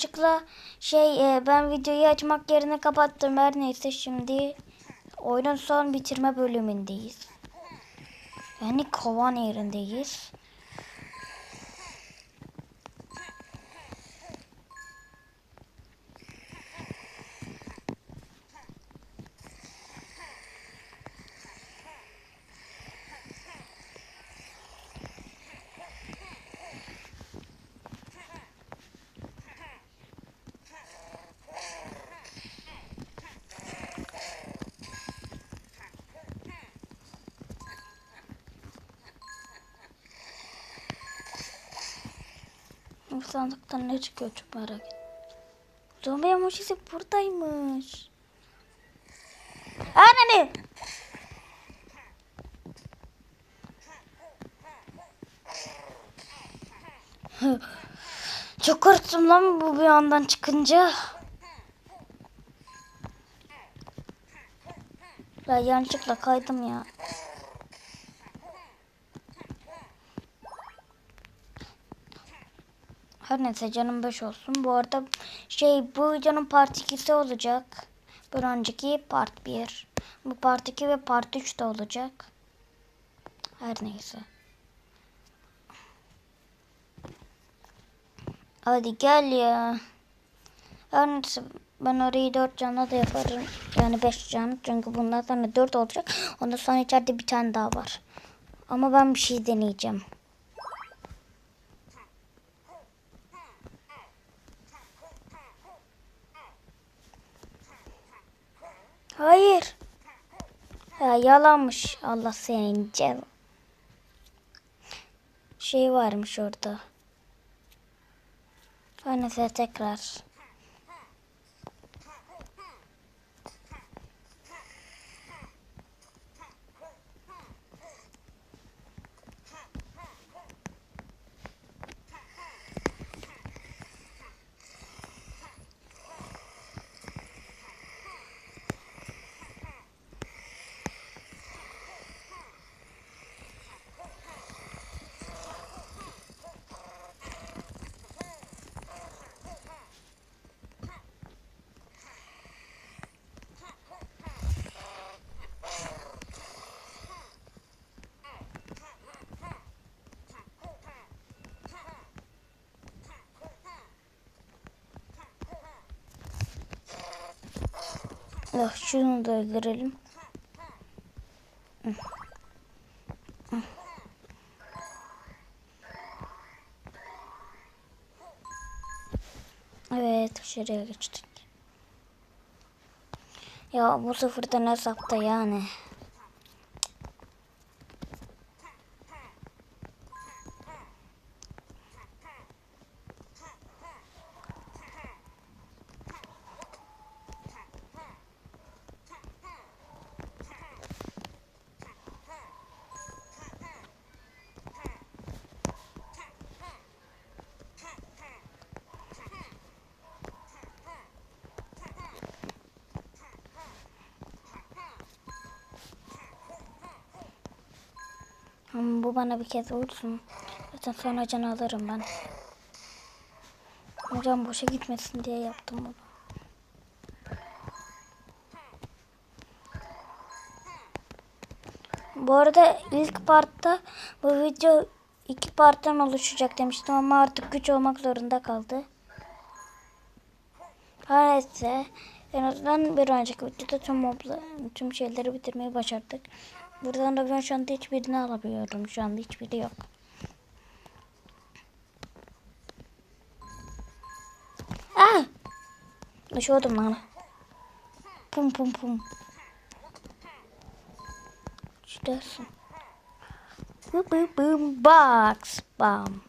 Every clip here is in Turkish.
yanlışlıkla şey e, ben videoyu açmak yerine kapattım. Her neyse şimdi oyunun son bitirme bölümündeyiz. Yani kovan yerindeyiz. Bu sandıktan ne çıkıyor çok merak ettim. Zombi emojisi buradaymış. Anne! Çok korktum lan bu bir andan çıkınca. Ya yanlışlıkla kaydım ya. Her neyse canım 5 olsun. Bu arada şey bu canım part 2'si olacak. Bir önceki part 1. Bu part 2 ve part 3 de olacak. Her neyse. Hadi gel ya. Her neyse ben orayı 4 canla da yaparım. Yani 5 can. Çünkü bundan sonra 4 olacak. Ondan sonra içeride bir tane daha var. Ama ben bir şey deneyeceğim. Hayır. Ya yalanmış. Allah senin can. Şey varmış orada. Neyse tekrar. Oh, şunu da öldürelim. Evet dışarıya geçtik. Ya bu sıfırdan hesapta yani. Ama bu bana bir kez vursun. Zaten sonra can alırım ben. Hocam boşa gitmesin diye yaptım bunu. Bu arada ilk partta bu video iki parttan oluşacak demiştim ama artık güç olmak zorunda kaldı. Her neyse en azından bir önceki videoda tüm mobla, tüm şeyleri bitirmeyi başardık. Buradan da ben şu anda hiçbirini alamıyorum. Şu anda hiçbiri yok. Ah! Düşüyordum lan. Pum pum pum. Şuradasın. Boom box bam.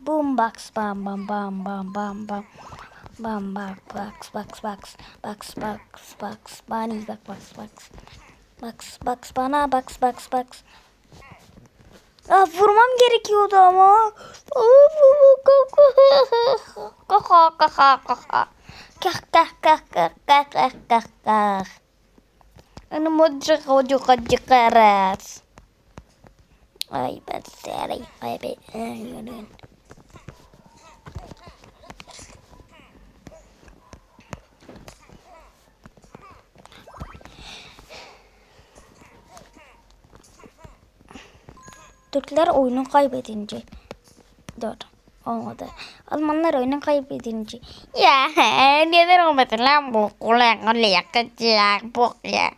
Boom box bam bam bam bam bam bam. Bam bam box box box box box box bunny box box box. Box box bana box box box. Aa, vurmam gerekiyordu ama. Kaka kaka kaka. Kah kah kah kah kah kah kah kah. Dyan ka dyan karas. Ay, ben seri. Ay, ben. Ay, yun yun. Türkler oyunu kaybedince. Dur. Olmadı. Almanlar oyunu kaybedince. Ya neden olmadı lan bu? Ulan ulan yakacak bu ya.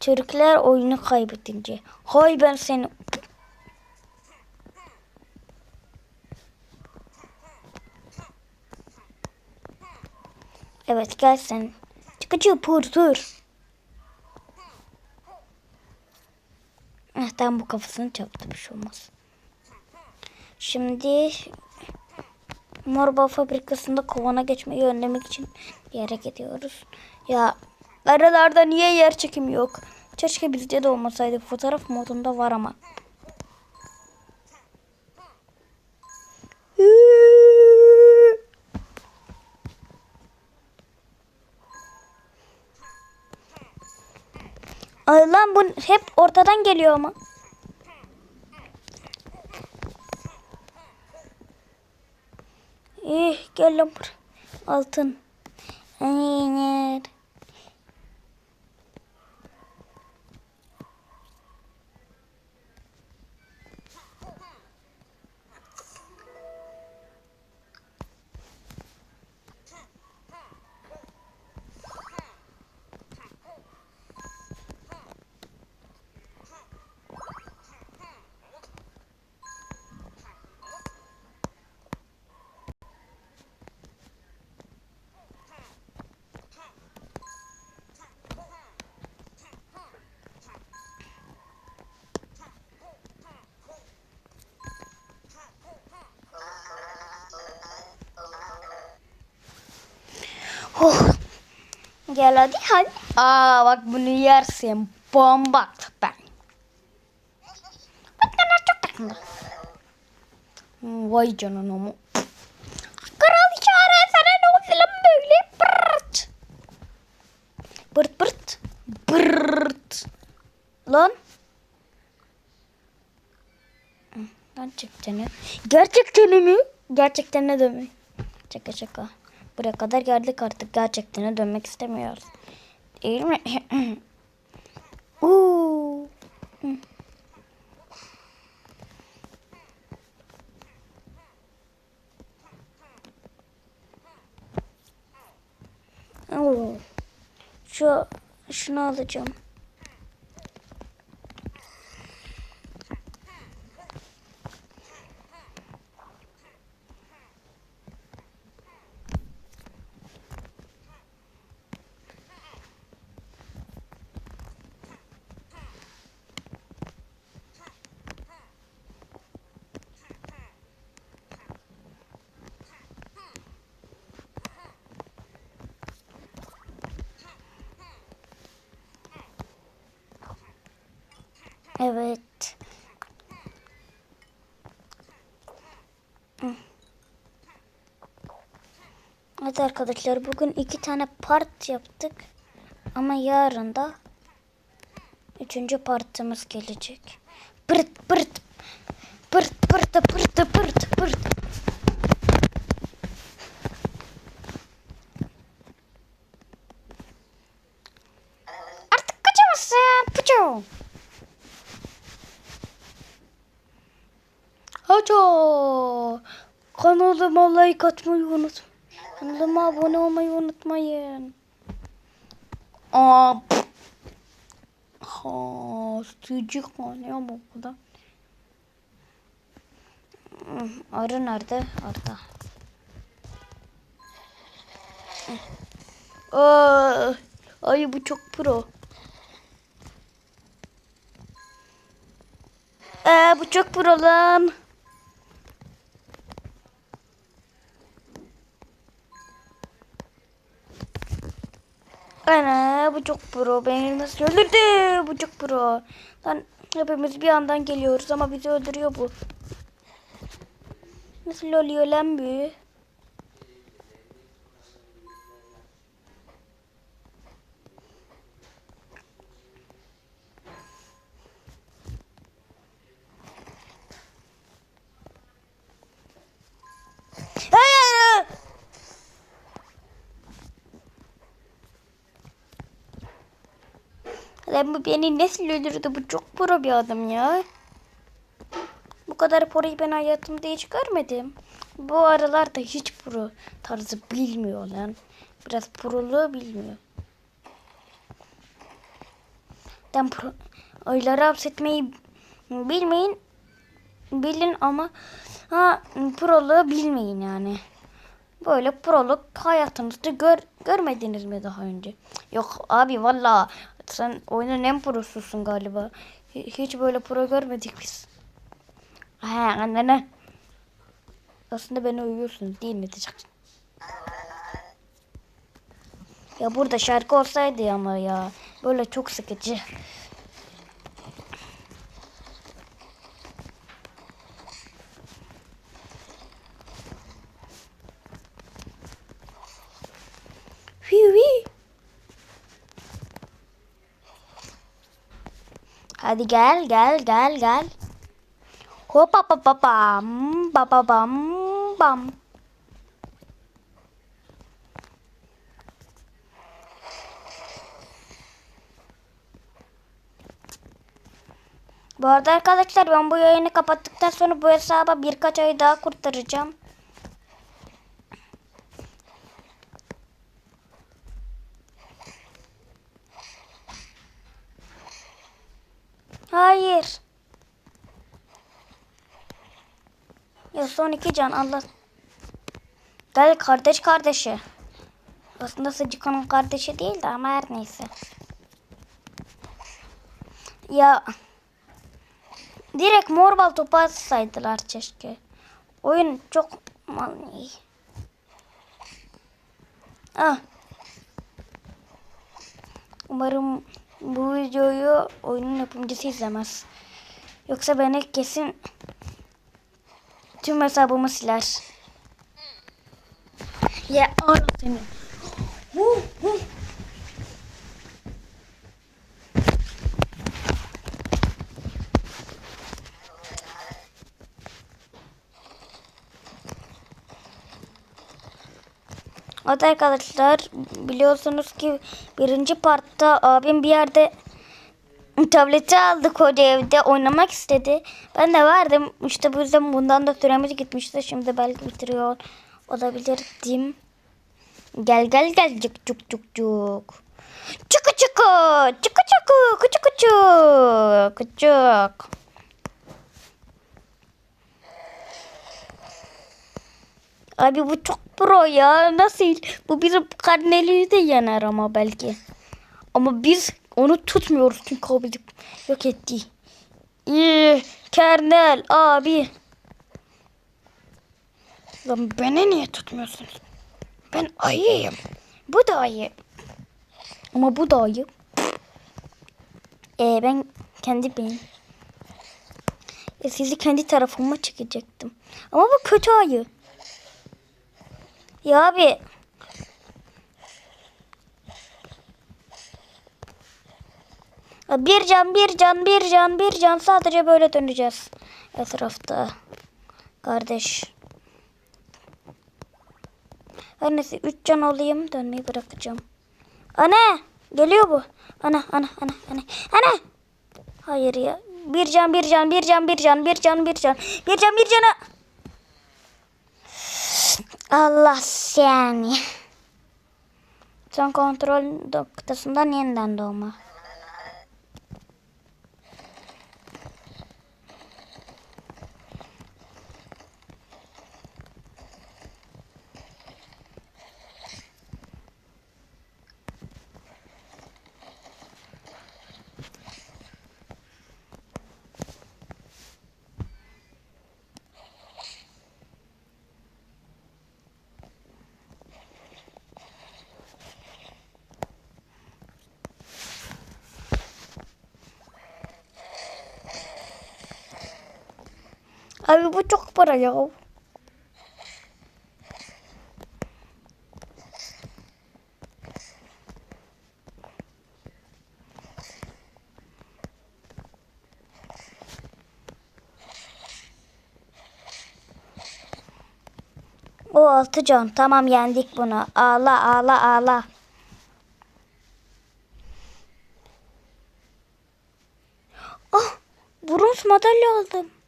Türkler oyunu kaybedince. Hay ben seni... Evet gel sen. Çıkıcı pur dur. Eh, tamam bu kafasını çarptı bir şey olmaz. Şimdi Morba fabrikasında kovana geçmeyi önlemek için bir yere gidiyoruz. Ya aralarda niye yer çekimi yok? Keşke bizde de olmasaydı. Fotoğraf modunda var ama. Ay lan bu hep ortadan geliyor ama. İh gel lan buraya. Altın. Aynen. Oh. Gel hadi hadi. Aa bak bunu yersin. Bomba ben. Bak bana çok takımda. Vay canına mı? Kral çare sana ne oldu lan böyle? Bırt. Bırt bırt. Bırt. Lan. Gerçekten mi? Gerçekten mi? Gerçekten ne demek? Şaka şaka. Buraya kadar geldik artık. Gerçekten dönmek istemiyoruz. Değil mi? Uuu. Şu şunu alacağım. Evet. Evet arkadaşlar bugün iki tane part yaptık. Ama yarın da üçüncü partımız gelecek. Pırt pırt pırt pırt pırt pırt pırt. Artık kaçamazsın. Puçu. Haço. Kanalıma like atmayı unut. Kanalıma abone olmayı unutmayın. Aa. Ha, sucuk ya bu kadar. Hmm, Arı nerede? Arda. Aa, ay bu çok pro. Ee, bu çok pro lan. Ana bu çok pro. Beni nasıl öldürdü? Bu çok pro. Lan hepimiz bir yandan geliyoruz ama bizi öldürüyor bu. Nasıl oluyor lan bu? Hayır! Lan bu beni nasıl öldürdü? Bu çok pro bir adam ya. kadar proyu ben hayatımda hiç görmedim. Bu aralarda hiç pro tarzı bilmiyor lan. Biraz proluğu bilmiyor. Ben pro, oyları hapsetmeyi bilmeyin. Bilin ama ha proluğu bilmeyin yani. Böyle prolog hayatınızda gör, görmediniz mi daha önce? Yok abi valla sen oyunun en prosusun galiba. Hi- Hiç böyle pro görmedik biz. He annene. Aslında beni uyuyorsunuz değil mi diyeceksin. Ya burada şarkı olsaydı ama ya. Böyle çok sıkıcı. Hadi gel gel gel gel. Hoppa pa pa pam pa pa pam pam. Bu arada arkadaşlar ben bu yayını kapattıktan sonra bu hesaba birkaç ay daha kurtaracağım. Hayır. Ya son iki can Allah. Gel kardeş kardeşi. Aslında Sıcıka'nın kardeşi değil de ama her neyse. Ya direkt morbal topu atsaydılar keşke. Oyun çok mal iyi. Ah. Umarım bu videoyu oyunun yapımcısı izlemez. Yoksa beni kesin tüm hesabımı siler. Ya ara seni. Evet arkadaşlar biliyorsunuz ki birinci partta abim bir yerde tableti aldı koca evde oynamak istedi. Ben de verdim. İşte bu yüzden bundan da süremiz gitmişti. Şimdi belki bitiriyor olabilirdim. Gel gel gel cık cık cık cık. Çıkı çıkı çıkı çıkı küçük küçük küçük. Abi bu çok pro ya. Nasıl? Bu bizim karneliği de yener ama belki. Ama biz onu tutmuyoruz çünkü o bizi yok etti. İyi. Kernel abi. Lan beni niye tutmuyorsunuz? Ben ayıyım. Bu da ayı. Ama bu da ayı. Ee, ben kendi benim. E, sizi kendi tarafıma çekecektim. Ama bu kötü ayı. Ya abi. Bir can, bir can, bir can, bir can. Sadece böyle döneceğiz. Etrafta. Kardeş. Her neyse 3 can olayım. Dönmeyi bırakacağım. Ana! Geliyor bu. Ana, ana, ana, ana. Ana! Hayır ya. Bir can, bir can, bir can, bir can, bir can, bir can. Bir can, bir cana. Allah seni. Son kontrol noktasından yeniden doğma. Abi bu çok para ya. O altı can. Tamam yendik bunu. Ağla ağla ağla. Ah bronz madalya aldım.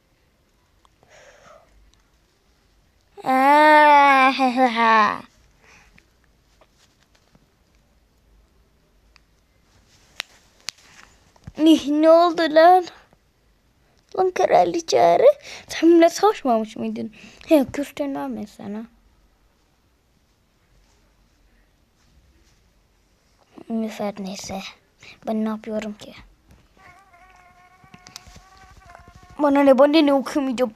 Aa, Ih, ne oldu lan? Lan kraliçe arı. Sen benimle savaşmamış mıydın? He küstün sana. Neyse neyse. Ben ne yapıyorum ki? Bana ne bana ne okumayacağım.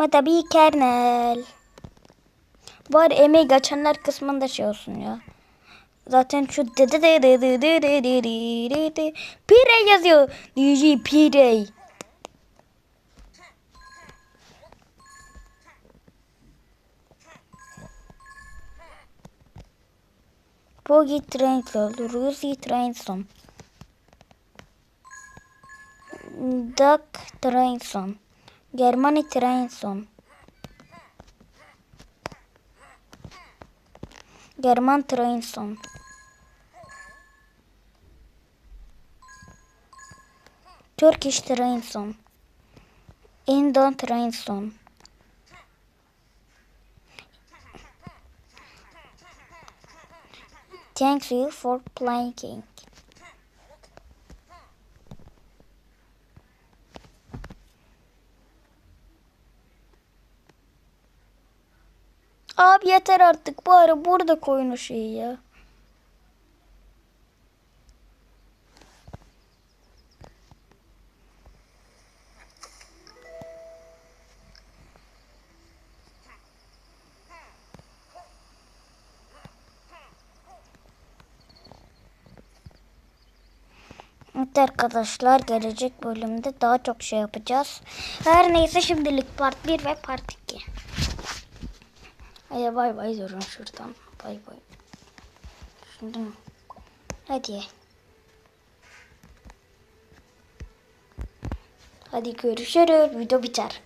Ama tabii kernel. Var emeği geçenler kısmında şey olsun ya. Zaten şu dede dede dede dede dede Pire yazıyor. DJ Pire. Pogi Trainson, Rusi Trainson. Duck Trainson. Germany Trenson. German Trenson. Turkish Trenson. Indon Trenson. Thank you for playing. Abi yeter artık bari burada koyun o şeyi ya. Evet arkadaşlar gelecek bölümde daha çok şey yapacağız. Her neyse şimdilik part 1 ve part 2. Hadi bay bay durun şuradan. Bay bay. Şimdi hadi. Hadi görüşürüz. Video biter.